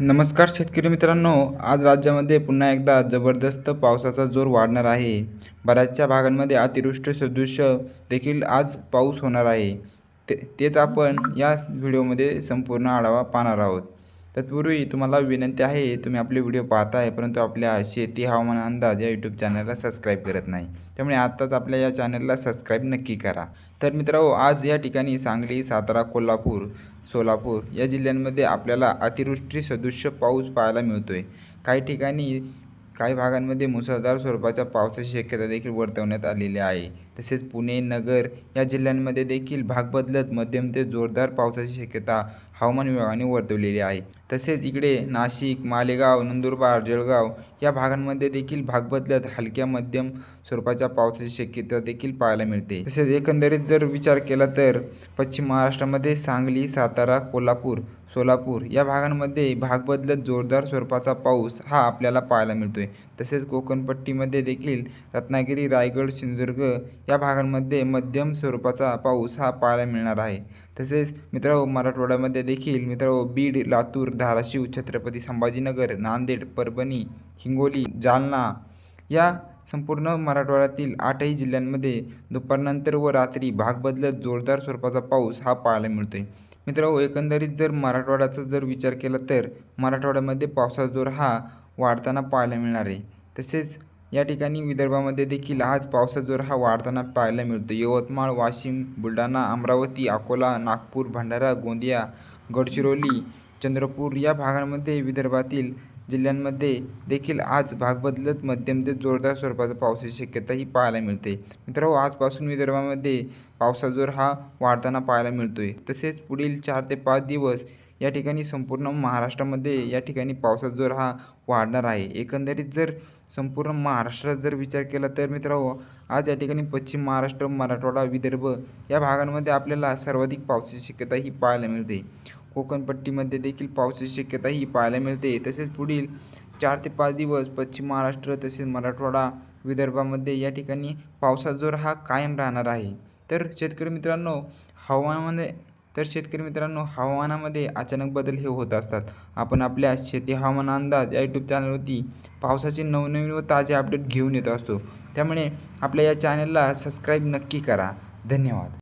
नमस्कार शेतकरी मित्रांनो आज राज्यामध्ये पुन्हा एकदा जबरदस्त पावसाचा जोर वाढणार आहे. बऱ्याचशा भागांमध्ये अतिवृष्टी सदृश्य देखील आज पाऊस होणार आहे. ते तेच आपण या व्हिडिओमध्ये संपूर्ण आढावा पाहणार आहोत. तत्पूर्वी तुम्हाला विनंती आहे तुम्ही आपले व्हिडिओ पाहताय परंतु आपल्या शेती हवामान अंदाज या यूट्यूब चॅनलला सबस्क्राईब करत नाही. त्यामुळे आत्ताच आपल्या या चॅनलला सबस्क्राईब नक्की करा. तर मित्रांनो आज या ठिकाणी सांगली सातारा कोल्हापूर सोलापूर या जिल्ह्यांमध्ये आपल्याला अतिवृष्टी सदृश्य पाऊस पाहायला मिळतो आहे काही ठिकाणी काही भागांमध्ये मुसळधार स्वरूपाच्या पावसाची शक्यता देखील वर्तवण्यात आलेली आहे. तसेच पुणे नगर या जिल्ह्यांमध्ये देखील भाग बदलत मध्यम ते जोरदार पावसाची शक्यता हवामान विभागाने वर्तवलेली आहे. तसेच इकडे नाशिक मालेगाव नंदुरबार जळगाव या भागांमध्ये देखील भाग बदलत हलक्या मध्यम स्वरूपाच्या पावसाची शक्यता देखील पाहायला मिळते. तसेच एकंदरीत जर विचार केला तर पश्चिम महाराष्ट्रामध्ये सांगली सातारा कोल्हापूर सोलापूर या भागांमध्ये भाग बदलत जोरदार स्वरूपाचा पाऊस हा आपल्याला पाहायला मिळतोय. तसेच कोकणपट्टीमध्ये देखील रत्नागिरी रायगड सिंधुदुर्ग या भागांमध्ये मध्यम स्वरूपाचा पाऊस हा पाहायला मिळणार आहे. तसेच मित्रांनो मराठवाड्यामध्ये देखील मित्रांनो बीड लातूर धाराशिव छत्रपती संभाजीनगर नांदेड परभणी हिंगोली जालना या संपूर्ण मराठवाड्यातील आठही जिल्ह्यांमध्ये दुपारनंतर व रात्री भाग बदलत जोरदार स्वरूपाचा पाऊस हा पाहायला मिळतोय. मित्रांनो हो, एकंदरीत जर मराठवाड्याचा जर विचार केला तर मराठवाड्यामध्ये पावसाचा जोर हा वाढताना पाहायला मिळणार आहे. तसेच या ठिकाणी विदर्भामध्ये देखील आज पावसाचा जोर हा वाढताना पाहायला मिळतो. यवतमाळ वाशिम बुलढाणा अमरावती अकोला नागपूर भंडारा गोंदिया गडचिरोली चंद्रपूर या भागांमध्ये विदर्भातील जिल्ह्यांमध्ये देखील आज भाग बदलत मध्यम ते जोरदार स्वरूपाचा पावसाची शक्यताही पाहायला मिळते. मित्रांनो आजपासून विदर्भामध्ये पावसाचा जोर हा वाढताना पाहायला मिळतो आहे तसेच पुढील चार ते पाच दिवस या ठिकाणी संपूर्ण महाराष्ट्रामध्ये या ठिकाणी पावसाचा जोर हा वाढणार आहे. एकंदरीत जर संपूर्ण महाराष्ट्रात जर विचार केला तर मित्रांनो आज या ठिकाणी पश्चिम महाराष्ट्र मराठवाडा विदर्भ या भागांमध्ये आपल्याला सर्वाधिक पावसाची शक्यता ही पाहायला मिळते. कोकणपट्टीमध्ये देखील पावसाची शक्यता ही पाहायला मिळते. तसेच पुढील चार ते पाच दिवस पश्चिम महाराष्ट्र तसेच मराठवाडा विदर्भामध्ये या ठिकाणी पावसाचा जोर हा कायम राहणार आहे. तर शेतकरी मित्रांनो हवामानामध्ये तर शेतकरी मित्रांनो हवामानामध्ये अचानक बदल हे होत असतात. आपण आपल्या शेती हवामान अंदाज या यूट्यूब चॅनलवरती पावसाचे नवनवीन व ताजे अपडेट घेऊन येत असतो. त्यामुळे आपल्या या चॅनलला सबस्क्राईब नक्की करा. धन्यवाद.